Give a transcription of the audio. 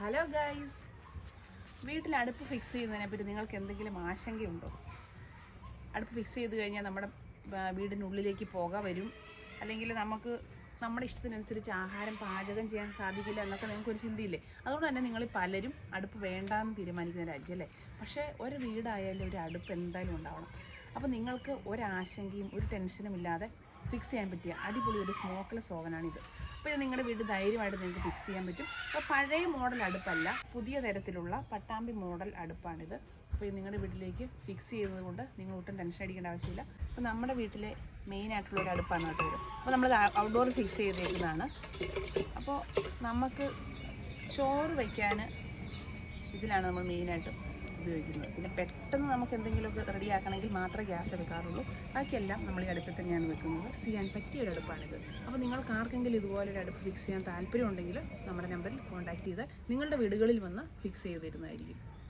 Hello guys വീട്ടിൽ അടുപ്പ് fix ചെയ്യുന്നതിനെ പറ്റി നിങ്ങൾക്ക് എന്തെങ്കിലും ആശങ്കയുണ്ടോ? അടുപ്പ് ഫിക്സ് ചെയ്ത് കഴിഞ്ഞാൽ നമ്മുടെ വീടിനുള്ളിലേക്ക് പുക വരും. അല്ലെങ്കിൽ നമുക്ക് നമ്മുടെ ഇഷ്ടത്തിനനുസരിച്ച് ആഹാരം പാചകം ചെയ്യാൻ സാധിക്കില്ല എന്നൊക്കെ നിങ്ങൾക്ക് ഒരു ചിന്തയില്ലേ? അതുകൊണ്ട് തന്നെ നിങ്ങൾ പലരും അടുപ്പ് വേണ്ടാന്ന് തീരുമാനിക്കുന്നവരായിരിക്കും അല്ലേ? പക്ഷേ ഒരു വീടായാലും ഒരു അടുപ്പ് എന്തായാലും ഉണ്ടാവണം. അപ്പോൾ നിങ്ങൾക്ക് ഒരാശങ്കയും ഒരു ടെൻഷനും ഇല്ലാതെ ഫിക്സ് ചെയ്യാൻ പറ്റിയ അടിപൊളി ഒരു സ്മോക്ക്ലെസ് ഓവനാണിത് അപ്പോൾ ഇത് നിങ്ങളുടെ വീട്ടിൽ ധൈര്യമായിട്ട് നിങ്ങൾക്ക് ഫിക്സ് ചെയ്യാൻ പറ്റും. അപ്പോൾ പഴയ മോഡൽ അടുപ്പല്ല പുതിയ തരത്തിലുള്ള പട്ടാമ്പി മോഡൽ അടുപ്പാണിത്. അപ്പോൾ ഇത് നിങ്ങളുടെ വീട്ടിലേക്ക് ഫിക്സ് ചെയ്യുന്നത് കൊണ്ട് നിങ്ങൾ ഒട്ടും ടെൻഷൻ അടിക്കേണ്ട ആവശ്യമില്ല. അപ്പോൾ നമ്മുടെ വീട്ടിലെ മെയിൻ ആയിട്ടുള്ള ഒരു അടുപ്പാണ് കേട്ടോ അപ്പോൾ നമ്മൾ ഔട്ട്ഡോർ ഫിക്സ് ചെയ്തേക്കുന്നതാണ്. അപ്പോൾ നമുക്ക് ചോറ് വയ്ക്കാൻ ഇതിലാണ് നമ്മൾ മെയിനായിട്ട് ഉപയോഗിക്കുന്നത്. പിന്നെ പെട്ടെന്ന് നമുക്ക് എന്തെങ്കിലുമൊക്കെ റെഡിയാക്കണമെങ്കിൽ മാത്രമേ ഗ്യാസ് എടുക്കാറുള്ളൂ. ബാക്കിയെല്ലാം നമ്മൾ ഈ അടുപ്പിൽ തന്നെയാണ് വെക്കുന്നത്. ചെയ്യാൻ പറ്റിയ ഒരു അടുപ്പാണിത്. അപ്പോൾ നിങ്ങൾക്ക് ആർക്കെങ്കിലും ഇതുപോലൊരു അടുപ്പ് ഫിക്സ് ചെയ്യാൻ താല്പര്യമുണ്ടെങ്കിൽ നമ്മുടെ നമ്പറിൽ കോൺടാക്ട് ചെയ്ത് നിങ്ങളുടെ വീടുകളിൽ വന്ന് ഫിക്സ് ചെയ്ത് തരുന്നതായിരിക്കും.